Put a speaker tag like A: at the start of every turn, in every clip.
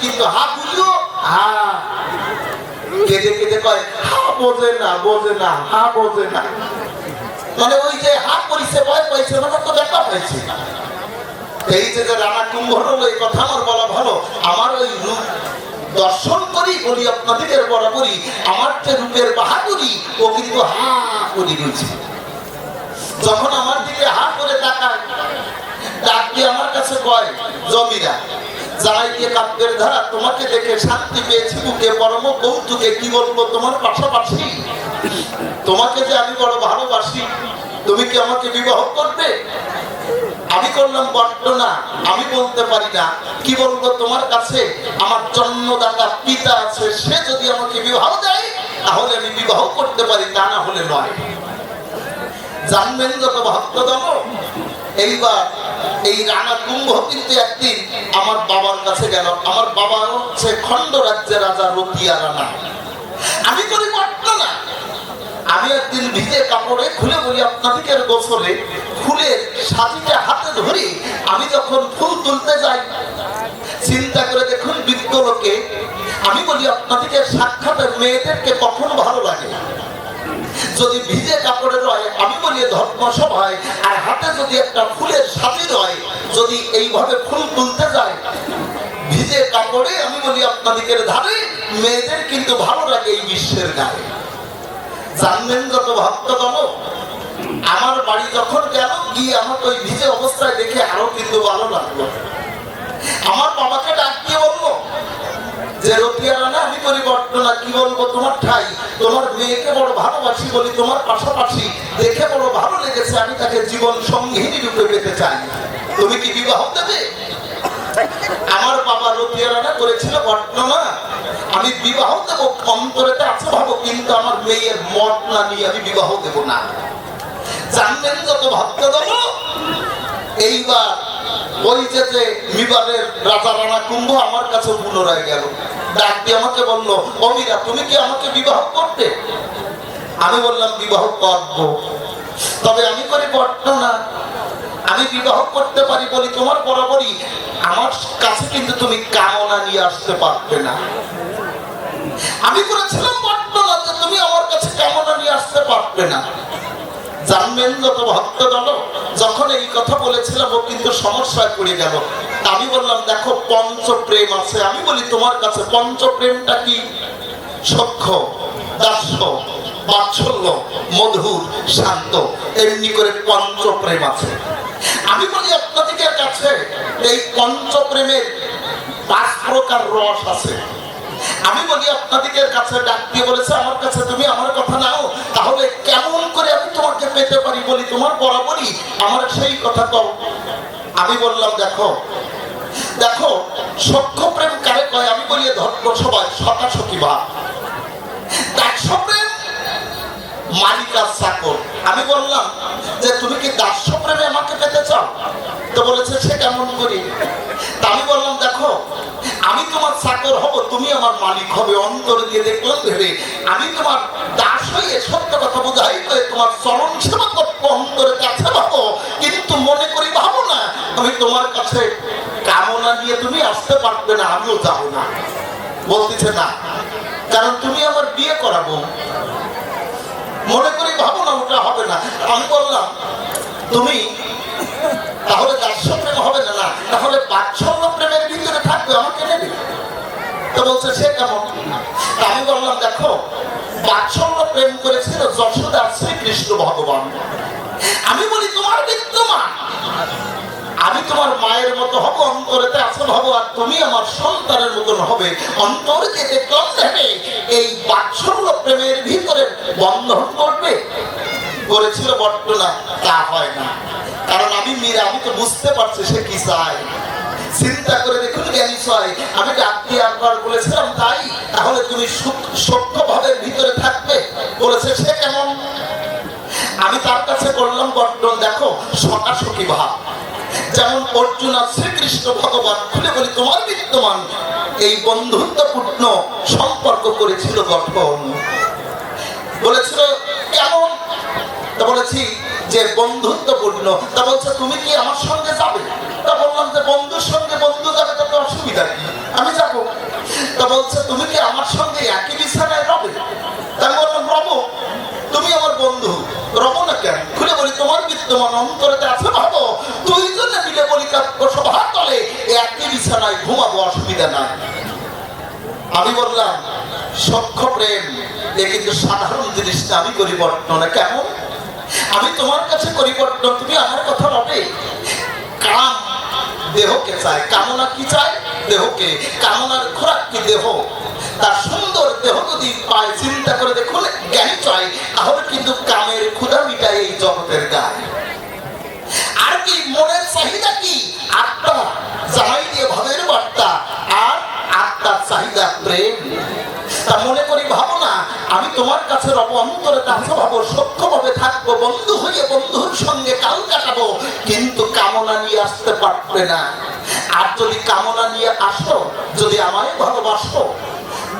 A: কিন্তু হা বুঝলো? হা কেঁদে কেঁদে কয়, হা, বোঝে না বোঝে না, হা, বোঝে না। মানে ওই যে হা করিছে ভয় পাইছে ওটা তো দেখা পাইছে এই যে রানা কুম্ভর এই কথা আমার বলা ভালো। আমার ওই রূপ দর্শন করি, বলি আপনাদের বরাবরই আমার যে রূপের বাহাদুরি, ও কিন্তু হা করি রয়েছে যখন আমার দিকে হা করে তাকায়, ডাক দিয়ে আমার কাছে কয় জমিরা তোমার আমি করলাম আমি বলতে পারি না। কি বলব তোমার কাছে? আমার জন্মদাতা পিতা আছে, সে যদি আমাকে বিবাহ দেয়, তাহলে আমি বিবাহ করতে পারি, তা না হলে নয়। জানবেন যত ভক্তদম এইবার এই রানা কুম্ভ কিন্তু একদিন আমার বাবার কাছে গেল। আমার বাবা হচ্ছে খণ্ড রাজ্যের রাজা রতিয়া রানা আমি করি বর্ণনা আমি একদিন ভিজে কাপড়ে খুলে বলি আপনাদেরকে গোসলে ফুলের সাজিটা হাতে ধরে, আমি যখন ফুল তুলতে যাই, চিন্তা করে দেখুন বৃদ্ধ লোকে, আমি বলি আপনাদের সাক্ষাতের মেয়েদেরকে কখনো ভালো লাগে? যদি ভিজে কাপড়ে রয়, আমি বলি ধর্মসভায় আর হাতে যদি একটা ফুলের সাথে রয় যদি এইভাবে ফুল তুলতে যায়, ভিজে কাপড়ে, আমি বলি আপনাদের ধারে, মেয়েদের কিন্তু ভালো লাগে এই বিশ্বের গায়ে। জানবেন যত ভক্তগণ, আমার বাড়ি যখন গেল, গিয়ে আমাকে ওই ভিজে অবস্থায় দেখে আরও কিন্তু ভালো লাগল। আমার বাবাকে ডাক যে রতিয়ারা না আমি করি বর্তনা কি বলব তোমার ঠাই? তোমার মেয়েকে বড় ভালোবাসি বলি তোমার পাশাপাশি দেখে বড় ভালো লেগেছে, আমি তাকে জীবন সঙ্গিনী রূপে পেতে চাই। তুমি কি বিবাহ দেবে? আমার বাবা রতিয়া রানা করেছিল বর্ণনা, আমি বিবাহ দেবো, অন্তরেতে আছে ভাবো, কিন্তু আমার মেয়ের মত না নিয়ে আমি বিবাহ দেব না। জানবেন যত ভক্ত দেব? এইবার ওই যে বিবারের রাজা রানা কুম্ভ আমার কাছে পুনরায় গেল। ডাক আমাকে বলল, অমিরা, তুমি কি আমাকে বিবাহ করতে? আমি বললাম, বিবাহ করব। তবে আমি করে করতো না। আমি বিবাহ করতে পারি বলি তোমার বরাবরই। আমার কাছে কিন্তু তুমি কামনা নিয়ে আসতে পারবে না। আমি করেছিলাম যে তুমি আমার কাছে কামনা নিয়ে আসতে পারবে না। জানবেন যত ভক্ত যখন এই কথা বলেছিলাম, ও কিন্তু সমস্যায় পড়ে গেল। আমি বললাম, দেখো পঞ্চ প্রেম আছে। আমি বলি, তোমার কাছে পঞ্চ প্রেমটা কি? সক্ষ দাস্য, বাৎসল্য, মধুর, শান্ত, এমনি করে পঞ্চ প্রেম আছে। আমি বলি আপনাদের কাছে এই পঞ্চ প্রেমের পাঁচ প্রকার রস আছে। আমি বলি আপনাদের কাছে ডাক দিয়ে বলেছে, আমার কাছে তুমি আমার কথা নাও, তাহলে কেমন করে আমি তোমাকে পেতে পারি বলি, তোমার বরাবরই আমার সেই কথা কও। আমি বললাম, দেখো দেখো সক্ষ প্রেম কারে কয়? আমি বলি ধর্ম সবাই সকাশকি বা। দাক্ষ প্রেম মালিকার চাকর। আমি বললাম, যে তুমি কি দাস্য প্রেমে আমাকে পেতে চাও? তো বলেছে, সে কেমন করি? তা আমি বললাম, দেখো আমি তোমার চাকর হব, তুমি আমার মালিক হবে। অন্তর দিয়ে দেখলাম ভেবে আমি তোমার দাস হয়ে সত্য কথা বোঝাই করে তোমার চরণ সেবা করব অন্তরের কাছে ভাবো কিন্তু মনে করি, ভাবো না, আমি তোমার কাছে কামনা নিয়ে তুমি আসতে পারবে না, আমিও যাব না। বলতেছে না, কারণ তুমি আমার বিয়ে করাবো। মনে করি, ভাবো না, ওটা হবে না। আমি বললাম, তুমি তাহলে দাস্য প্রেম হবে না না, তাহলে বাৎসল্য প্রেমের ভিতরে থাকবে, আমাকে নেবে। তো বলছে, সে কেমন? আমি বললাম, দেখো বাৎসল্য প্রেম করেছিল যশোদা শ্রীকৃষ্ণ ভগবান। আমি বলি, তোমার বিদ্যমান আমি তোমার মায়ের মতো হব, অন্তরেতে আসল হব, আর তুমি আমার সন্তানের মতন হবে। অন্তরে যে দেখলাম দেখে এই বাৎসল্য প্রেমের ভিতরে বন্ধন করবে? করেছিল বর্তনা তা হয় না। কারণ আমি মীরা, আমি তো বুঝতে পারছি সে কি চায়। চিন্তা করে দেখুন জ্ঞানী ছয় আমি ডাক একবার বলেছিলাম তাই। তাহলে তুমি ভাবের ভিতরে থাকবে। বলেছে, সে কেমন? আমি তার কাছে করলাম বর্তন দেখো, সকাশকি ভাব। যেমন অর্জুন আর শ্রীকৃষ্ণ ভগবান, খুলে বলি, তোমার বিদ্যমান এই বন্ধুত্বপূর্ণ সম্পর্ক করেছিল গঠন। বলেছিল, কেমন? বলেছি যে বন্ধুত্বপূর্ণ। তা বলছে, তুমি কি আমার সঙ্গে যাবে? তা বললাম যে, বন্ধুর সঙ্গে বন্ধু যাবে, তাতে অসুবিধা কি? আমি যাব। তুমি কি আমার সঙ্গে একই বিছানায় রবে? তাই বললাম, রব। তুমি আমার বন্ধু। রব না কেন? খুলে বলি, তোমার বিদ্যমান অন্তরেতে আছে ভাবো দুইজনে মিলে বলি সভার তলে একই বিছানায় ঘুমাবো, অসুবিধা নাই। আমি বললাম সক্ষ প্রেম, এ কিন্তু সাধারণ জিনিস না, আমি পরিবর্তন কেমন? আমি তোমার কাছে পরিবর্তন, তুমি আমার কথা ভাবে? কাম দেহকে চায়? কামনা কি চায়? দেহকে কামনার খোরাক কি দেহ? তার সুন্দর দেহ যদি পায়, চিন্তা করে দেখুন, জ্ঞানী চাই। তাহলে কিন্তু কামের ক্ষুধা মিটায় এই জগতের গায়ে। আর কি, মনের চাহিদা কি? আত্মা জামাই দিয়ে ভাবের বার্তা, আর আত্মার চাহিদা প্রেম। তা মনে করি, ভাবো না, আমি তোমার কাছে রব অন্তরে কাছে ভাবো থাকব, বন্ধু হয়ে বন্ধুর সঙ্গে কাল কাটাবো, কিন্তু কামনা নিয়ে আসতে পারবে না। আর যদি কামনা নিয়ে আসো, যদি আমায় ভালোবাসো,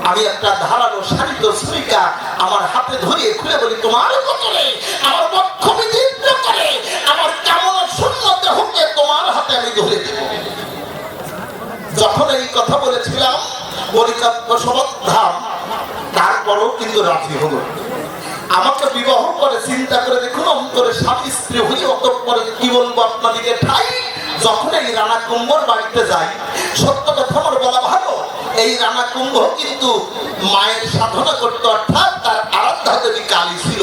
A: আমি একটা ধারালো শাড়িত ছুরিকা আমার হাতে ধরিয়ে খুলে বলি, তোমার কতলে আমার বক্ষ বিদীর্ণ করে, আমার কামনা শূন্য দেহকে তোমার হাতে আমি ধরে দেব। যখন এই কথা বলেছিলাম পরিকাত্ম সমাধান তারপরও কিন্তু রাজি হলো আমাকে বিবাহ করে চিন্তা করে দেখুন, অন্তরে স্বামী স্ত্রী হয়ে অতঃপরে কি বলব আপনাদেরকে? ঠাই, যখন এই রানা কুম্ভর বাড়িতে যাই, সত্য কথা আমার বলা ভালো, এই রানা কুম্ভ কিন্তু মায়ের সাধনা করতে অর্থাৎ তার আরাধ্যা দেবী কালী ছিল।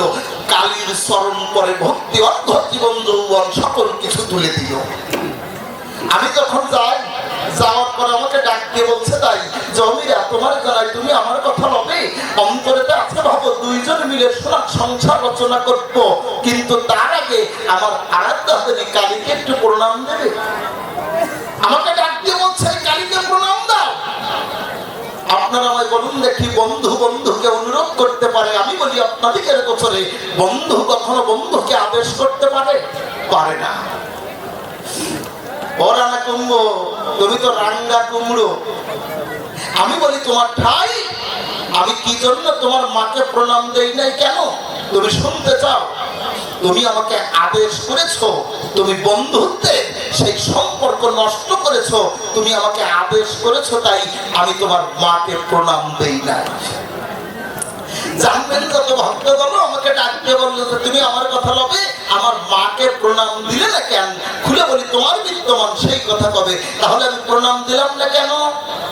A: কালীর স্মরণ করে ভক্তি, অর্ধ জীবন যৌবন সকল কিছু তুলে দিল। আমি যখন যাই যাওয়ার পর আমাকে ডাক দিয়ে বলছে, তাই জমিরা, তোমার জানাই তুমি আমার কথা লবে অন্তরেতে আছে ভাবো, দুইজন মিলে সোনার সংসার রচনা করব। কিন্তু তার আগে আমার আরাধ্যা দেবী কালীকে একটু প্রণাম দেবে? আমাকে ডাক দিয়ে বলছে, কালীকে প্রণাম দাও। আপনারা আমায় বলুন দেখি, বন্ধু বন্ধুকে অনুরোধ করতে পারে? আমি বলি, আপনাদের বছরে বন্ধু কখনো বন্ধুকে আদেশ করতে পারে? পারে না। ও রানা কুম্ভ, তুমি তো রাঙ্গা কুমড়ো। আমি বলি, তোমার ঠাই? আমি কি জন্য তোমার মাকে প্রণাম দেই নাই কেন? তুমি শুনতে চাও? তুমি আমাকে আদেশ করেছ, তুমি বন্ধুত্বে সেই সম্পর্ক নষ্ট করেছ, তুমি আমাকে আদেশ করেছ, তাই আমি তোমার মাকে প্রণাম দেই নাই। তুমি আমার কথা লবে আমার মাকে প্রণাম দিলে না কেন? খুলে বলি, তোমার বিদ্যমান, সেই কথা কবে? তাহলে আমি প্রণাম দিলাম না কেন?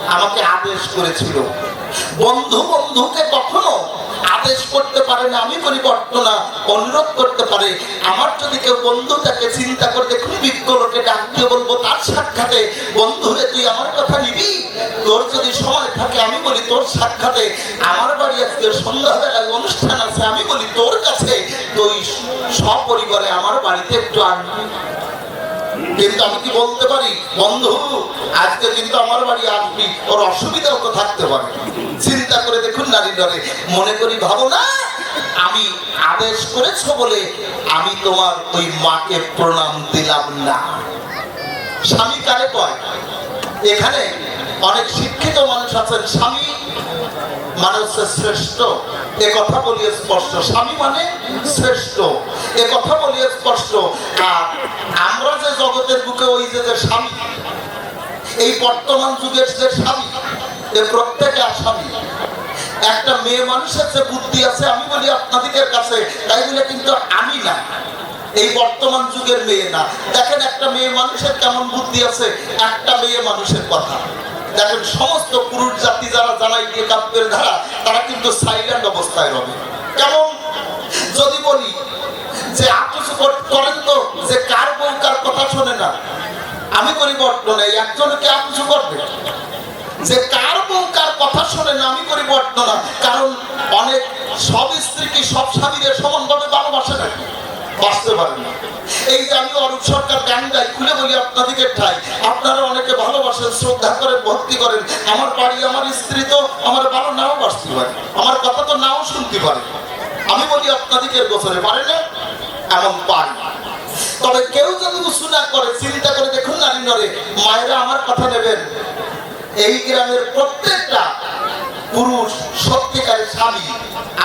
A: আমাকে আদেশ করেছিল। বন্ধু বন্ধুকে কখনো আদেশ করতে পারে না, আমি পরিবর্তন অনুরোধ করতে পারে। আমার যদি কেউ বন্ধু তাকে চিন্তা করে দেখুন বিজ্ঞ লোকে ডাকতে বলব, তার সাক্ষাতে, বন্ধু বন্ধুরে তুই আমার কথা নিবি? তোর যদি সময় থাকে, আমি বলি, তোর সাক্ষাতে আমার বাড়ি আজকে সন্ধ্যাবেলায় অনুষ্ঠান আছে, আমি বলি, তোর কাছে তুই সপরিবারে আমার বাড়িতে একটু আনবি কিন্তু আমি কি বলতে পারি? বন্ধু, আজকে কিন্তু আমার বাড়ি আসবি, ওর অসুবিধাও তো থাকতে পারে। করে দেখুন নারী ডরে মনে করি ভাবো না, আমি আদেশ করেছ বলে আমি তোমার ওই মাকে প্রণাম দিলাম না। স্বামী কারে কয়? এখানে অনেক শিক্ষিত মানুষ আছেন। স্বামী মানে হচ্ছে শ্রেষ্ঠ। এ কথা বলিয়ে স্পষ্ট। স্বামী মানে শ্রেষ্ঠ। এ কথা বলিয়ে স্পষ্ট। আর আমরা যে জগতের বুকে ওই যে স্বামী, এই বর্তমান যুগের যে স্বামী, এ প্রত্যেকে আসামি একটা মেয়ে মানুষের যে বুদ্ধি আছে, আমি বলি আপনাদের কাছে, তাই বলে কিন্তু আমি না। এই বর্তমান যুগের মেয়ে না। দেখেন একটা মেয়ে মানুষের কেমন বুদ্ধি আছে, একটা মেয়ে মানুষের কথা। দেখেন সমস্ত পুরুষ জাতি যারা জানাই দিয়ে কাব্যের ধারা, তারা কিন্তু সাইলেন্ট অবস্থায় রবে। কেমন? যদি বলি যে আপুস করেন তো, যে কার বউ কার কথা শোনে না? আমি করি বর্তমানে একজনকে আপুসু করবে। যে কার বউ কার কথা শোনে না আমি করি বর্ণনা কারণ অনেক সব স্ত্রী কি সব স্বামীদের সমানভাবে ভালোবাসে নাকি? বাঁচতে পারে না। এই যে আমি অরূপ সরকার গান গাই, খুলে বলি আপনাদেরকে ঠাই। আপনারা অনেকে ভালোবাসেন, শ্রদ্ধা করেন, ভক্তি করেন। আমার বাড়ি, আমার স্ত্রী তো আমার ভালো নাও বাঁচতে পারে। আমার কথা তো নাও শুনতে পারে। আমি বলি আপনাদেরকে গোসরে পারে না? এমন পারে তবে কেউ যদি না করে, চিন্তা করে দেখুন নারী নরে, মায়েরা আমার কথা নেবেন। এই গ্রামের প্রত্যেকটা পুরুষ, সত্যিকারের স্বামী,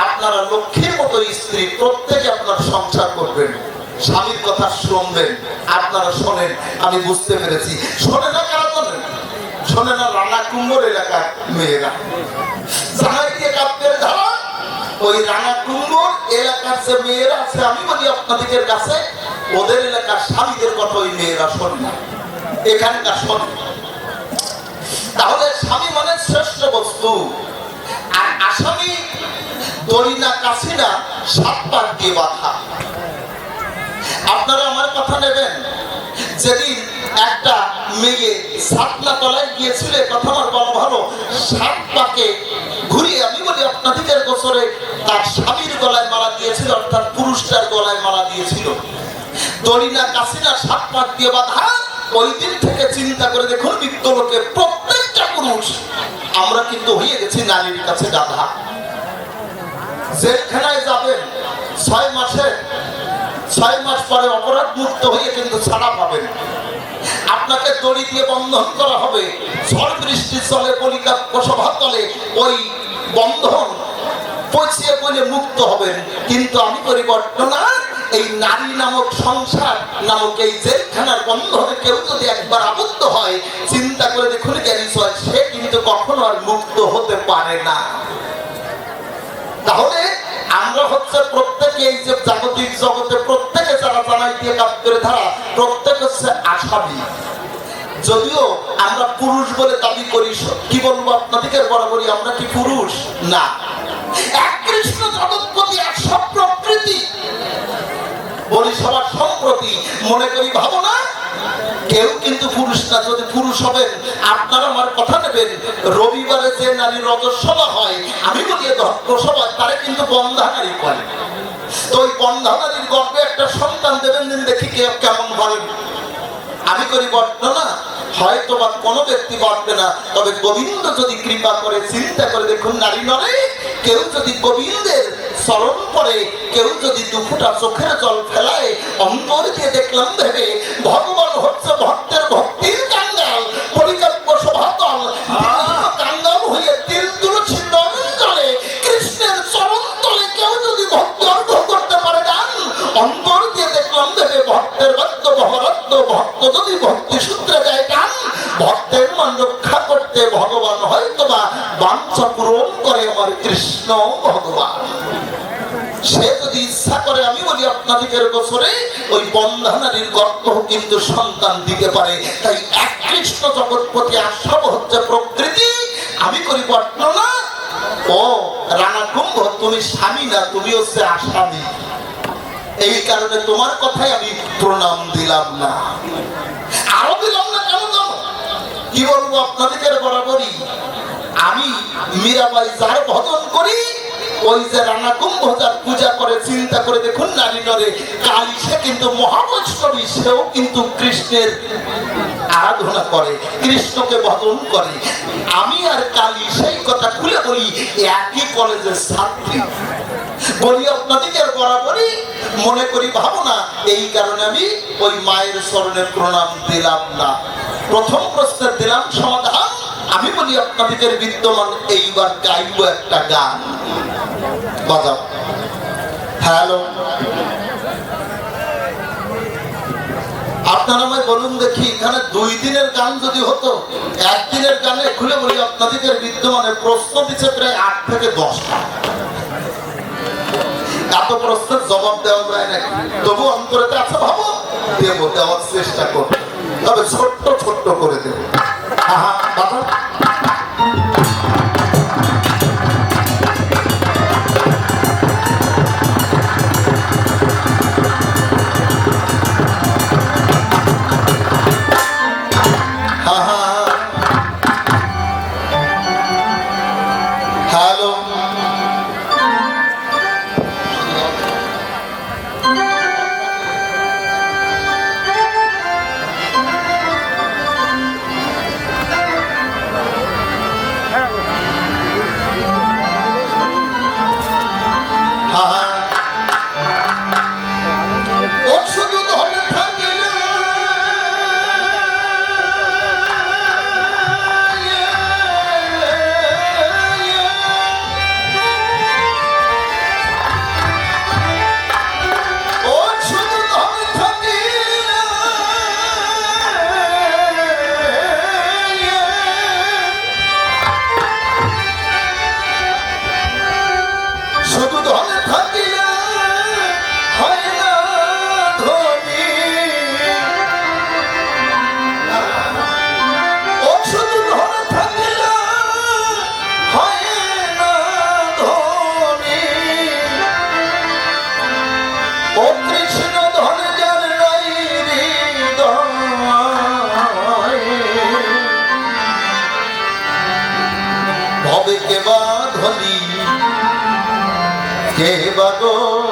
A: আপনারা লক্ষ্মীর মতো স্ত্রী, প্রত্যেকে আপনার সংসার করবেন, স্বামীর কথা শুনবেন, আপনারা শোনেন, আমি বুঝতে পেরেছি। শোনে না কারা শোনেন শোনে না রানা কুম্ভর এলাকার মেয়েরা। জানাই দিয়ে কাপ্তের ধারা, ওই রানা কুম্ভর এলাকার যে মেয়েরা আছে, আমি বলি আপনাদের কাছে, ওদের এলাকার স্বামীদের কথা ওই মেয়েরা শোন না। এখানকার শোনে। তাহলে স্বামী মানে শ্রেষ্ঠ বস্তু। আর আসামি দড়ি না কাশি না সাত পাক দিয়ে বাধা। আপনারা আমার কথা নেবেন? যেদিন একটা মেয়ে সাতনা তলায় গিয়েছিল কথা আমার বলা ভালো সাত পাকে ঘুরিয়ে আমি বলি আপনাদের বছরে তার স্বামীর গলায় মালা দিয়েছিল, অর্থাৎ পুরুষটার গলায় মালা দিয়েছিল। দড়িনা কাসিনা সাত পাক দিয়ে বাধা। ওই দিন থেকে চিন্তা করে দেখুন বৃত্ত লোকে প্রত্যেকটা পুরুষ, আমরা কিন্তু হয়ে গেছি নারীর কাছে গাধা। জেলখানায় যাবেন, ছয় মাসে, ছয় মাস পরে অপরাধ মুক্ত হয়ে কিন্তু ছাড়া পাবেন। আপনাকে দড়ি দিয়ে বন্ধন করা হবে। ঝড় বৃষ্টি চলে পরিকাপ্য সভা তলে ওই বন্ধন পচিয়ে বলে মুক্ত হবেন কিন্তু আমি পরিবর্তন এই নারী নামক সংসার নামক এই জেলখানার বন্ধনে কেউ যদি একবার আবদ্ধ হয়, চিন্তা করে দেখুন জ্ঞানী সে কিন্তু কখনো আর মুক্ত হতে পারে না। তাহলে আমরা হচ্ছে প্রত্যেকে এই যে জাগতিক জগতে প্রত্যেকে যারা জানাই দিয়ে কাপ্তের ধারা প্রত্যেক হচ্ছে আসামি। যদিও আমরা পুরুষ বলে দাবি করি, কি বলব আপনাদের বরাবরই, আমরা কি পুরুষ? না। পুরুষ হবেন, আপনারা আমার কথা নেবেন। রবিবারে যে নারী রজসভা হয়, আমি বলি ধর্মসভা তারা কিন্তু বন্ধানারী করে তো ওই বন্ধানারীর গর্বে একটা সন্তান দেবেন দিন দেখি কেমন বলেন আমি করি বর্ণনা হয় তোমার কোনো ব্যক্তি বাঁচবে না। তবে গোবিন্দ যদি কৃপা করে, চিন্তা করে দেখুন নারী নরে, কেউ যদি গোবিন্দের স্মরণ করে, কেউ যদি দুপুটা চোখের জল ফেলায় অন্তর দিয়ে দেখলাম ভেবে, ভগবান হচ্ছে ভক্তের বাঞ্ছা করে আমার কৃষ্ণ ভগবান। সে যদি ইচ্ছা করে, আমি বলি আপনাদের বছরে ওই বন্ধানারীর গর্ত কিন্তু সন্তান দিতে পারে। তাই এক কৃষ্ণ জগৎপতি আশ্রম হচ্ছে প্রকৃতি, আমি করি বর্ণনা ও, রানা কুম্ভ, তুমি স্বামী না, তুমি হচ্ছে আসামি। এই কারণে তোমার কথাই আমি প্রণাম দিলাম না। আরও দিলাম না, কেন কি বলব আপনাদের বরাবরই? আমি মীরাবাই যার ভজন করি, ওই যে রানা কুম্ভ যার পূজা করে, চিন্তা করে দেখুন নারী নরে, কালী সে কিন্তু মহাবৈষ্ণবী, সেও কিন্তু কৃষ্ণের আরাধনা করে, কৃষ্ণকে ভজন করে। আমি আর কালী সেই কথা খুলে বলি, একই কলেজের ছাত্রী। বলি, আপনাদের বরাবরই মনে করি ভাবনা? এই কারণে আমি ওই মায়ের স্মরণে প্রণাম দিলাম না। প্রথম প্রশ্নের দিলাম, সমাধান। আমি বলি, আপনাদের বিদ্যমান এইবার গাইব একটা গান। বাজাও। হ্যালো। আমায় বলুন দেখি, এখানে দুই দিনের গান যদি হতো, একদিনের গানে খুলে বলি, আপনাদের বিদ্যমানে প্রশ্ন দিচ্ছে প্রায় আট থেকে দশটা এত প্রশ্নের জবাব দেওয়া যায় না তবু অন্তরেতে আছে ভাবো, দেবো, দেওয়ার চেষ্টা করব। তবে ছোট্ট ছোট্ট করে দেবো। বাবা। তবে কেবা ধলি কেবা কে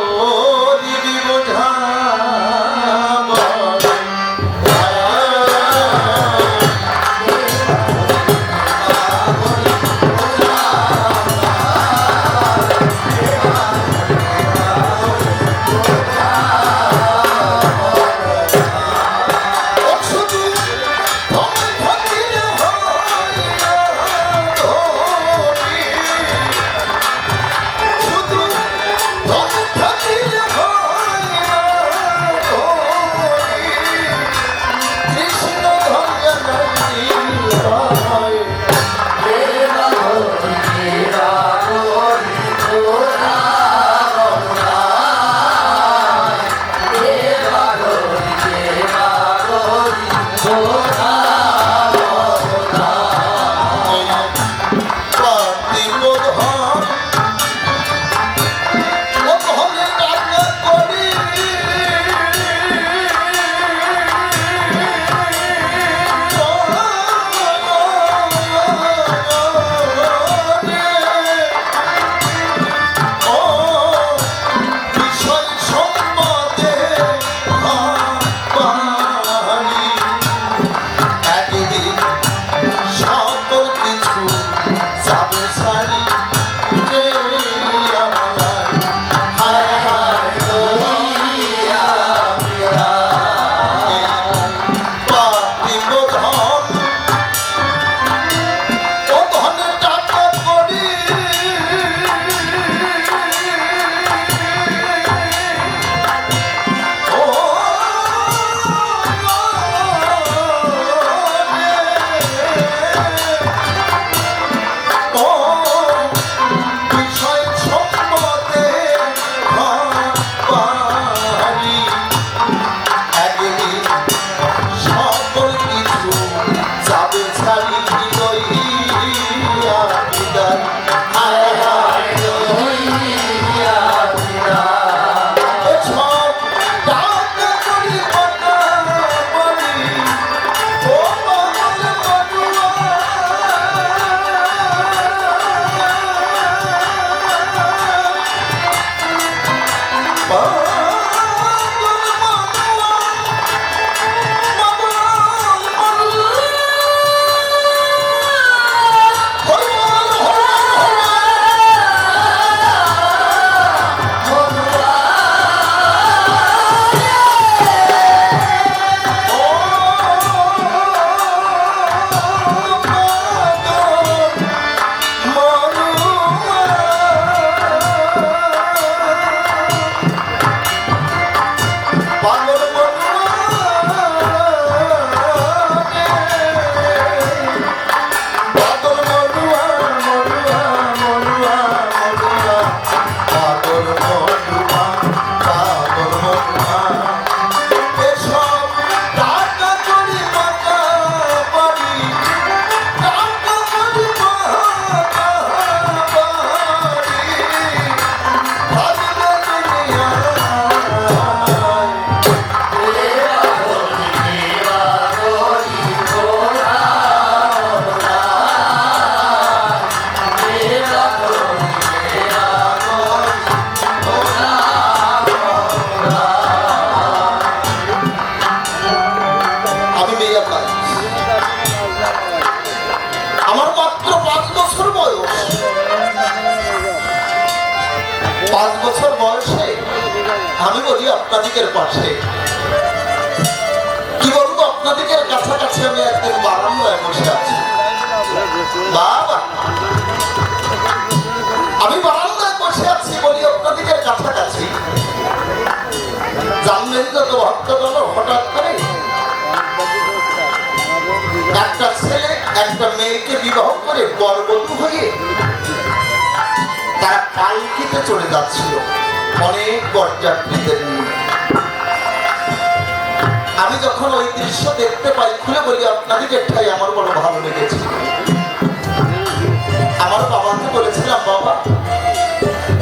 A: পাঁচ বছর বয়সে আমি বলি আপনাদিকের পাশে। কি বলব আপনাদিকের কাছাকাছি আমি একদিন বারান্দায় বসে আছি। বাবা, আমি বারান্দায় বসে আছি বলি আপনাদিকের কাছাকাছি। জানলেন তো তো ভক্তগণ, হঠাৎ করে একটা ছেলে, একটা মেয়েকে বিবাহ করে বরবধূ হয়ে তারা পালকিতে চলে যাচ্ছিল, অনেক বরযাত্রীদের নিয়ে আমি যখন ওই দৃশ্য দেখতে পাই, খুলে বলি আপনাদের ঠাই আমার বড় ভালো লেগেছে। আমার বাবাকে বলেছিলাম, বাবা,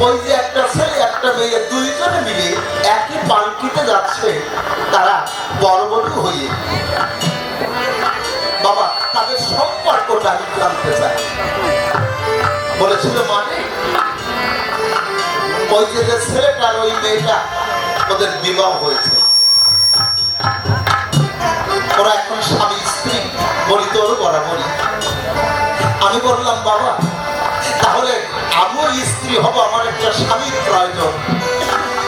A: ওই যে একটা ছেলে, একটা মেয়ে, দুইজনে মিলে একই পালকিতে যাচ্ছে, তারা বড়বধূ হয়ে। বাবা, তাদের সম্পর্কটা আমি জানতে চাই। বলেছিল মানে? ওই যে ছেলেটার ওই মেয়েটা ওদের বিবাহ হয়েছে। ওরা এখন স্বামী, স্ত্রী, বলি তোর বরাবরই। আমি বললাম, বাবা, তাহলে আমিও স্ত্রী হব, আমার একটা স্বামীর প্রয়োজন।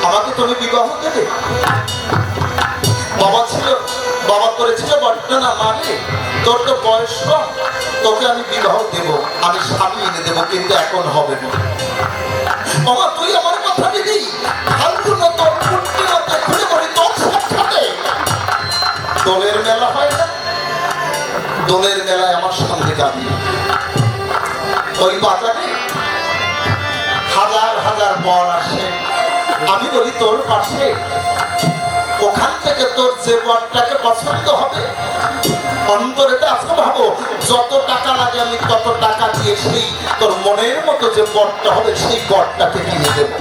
A: আমাকে তুমি বিবাহ দেবে? বাবা ছিল, বাবা করেছিল বর্তনা মানে তোর তো বয়স কম। তোকে আমি বিবাহ দেব, আমি স্বামী এনে দেবো, কিন্তু এখন হবে না। বাবা, তুই আমার কথা দিবি? ফালতু না তোর খুলে তোর সাথে। দোলের মেলা হয় না? দোলের মেলায় আমার সঙ্গে যাবি। ওই বাজারে হাজার হাজার বর আসে। আমি বলি, তোর পাশে ওখান থেকে তোর যে বরটাকে পছন্দ হবে অন্তরে আজকে ভাবো, যত টাকা লাগে আমি তত টাকা দিয়ে সেই তোর মনের মতো যে বরটা হবে, সেই বরটাকে কিনে দেবো।